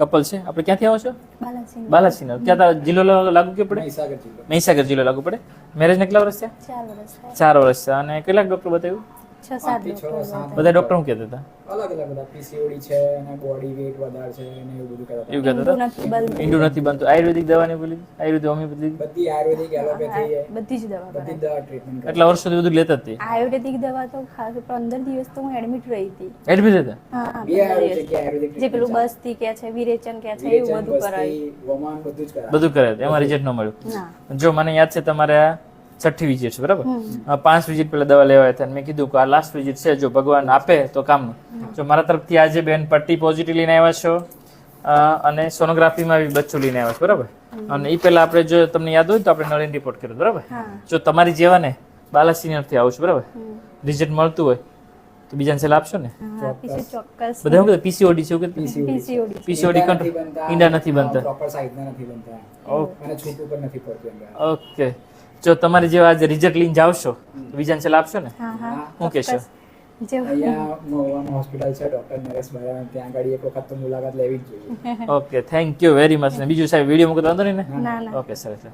Couple છે? આપણે ક્યાંથી આવો છો? બાલાસિંહ ક્યાં જિલ્લો લાગુ કે પડે? મહીસાગર જિલ્લો. જિલ્લો લાગુ પડે. મેરેજને કેટલા વર્ષ થયા? ચાર વર્ષ ચાર વર્ષ છે અને કેટલાક ડૉક્ટર બતાવ્યું? છ સાત. બધા ડૉક્ટર શું કહેતા હતા? અલગ અલગ બધા પીસીઓડી છે અને બોડી વેટ વધારે છે અને એવું બધું કરતા એવું કહેતા હતા? નથી નથી બનતું. આયુર્વેદિક દવાની બોલી આયુર્વેદિક હોમિયોપેથી બધી આયુર્વેદિક એલોપેથી બધી જ દવા બધી દવા ટ્રીટમેન્ટ એટલા વર્ષોથી બધું લેતા હતી આયુર્વેદિક દવા તો ખાસ પંદર દિવસ તો હું એડમિટ રહી હતી. એડમિટ હતા હા હા બે આયુર્વેદિક જે પેલું બસથી કે છે વિરેચન કે છે એવું બધું કરાય. બધું જ કરાય. બધું કરાય. એમાં રિઝલ્ટ ન મળ્યું. જો મને યાદ છે તમારે છઠ્ઠી વિઝિટ છે બરાબર? પાંચ વિઝિટ પેલા દવા લેવા હતા અને મેં કીધું કે આ લાસ્ટ વિઝિટ છે જો ભગવાન આપે તો કામનું જો મારા તરફથી આજે બેન પટ્ટી પોઝિટિવ લઈને આવ્યા છો અને સોનોગ્રાફીમાં બી બચ્ચું લઈને આવ્યા છો બરાબર? અને એ પહેલા આપણે જો તમને યાદ હોય તો આપણે નળીને રિપોર્ટ કર્યો બરાબર? જો તમારી જેવાને બાલા સિનિયરથી આવું છું બરાબર? રિઝલ્ટ મળતું હોય તો બીજાને સેલ આપશો ને? હા ચોક્કસ. બધા શું કહેતા? પીસીઓડી છે એવું પીસીઓડી કંટ્રોલ નથી બનતા, ઈંડા નથી બનતા. પ્રોપર સાઈઝના નથી બનતા. ઓકે. અને છૂટું પણ નથી પડતું ઓકે. જો તમારી જેવા આજે રિઝલ્ટ લઈને જાવશો તો બીજાને સેલ આપશો ને? હા હા. શું કહેશો? અહીંયા હોસ્પિટલ છે ડોક્ટર નરેશ ભાઈ ત્યાં આગળ એક વખત તો મુલાકાત લેવી જ જોઈએ. Okay thank you very much ને. બીજું સાહેબ વીડિયો મૂકતો વાંધો નહીં ને? ના ના. Okay sir sir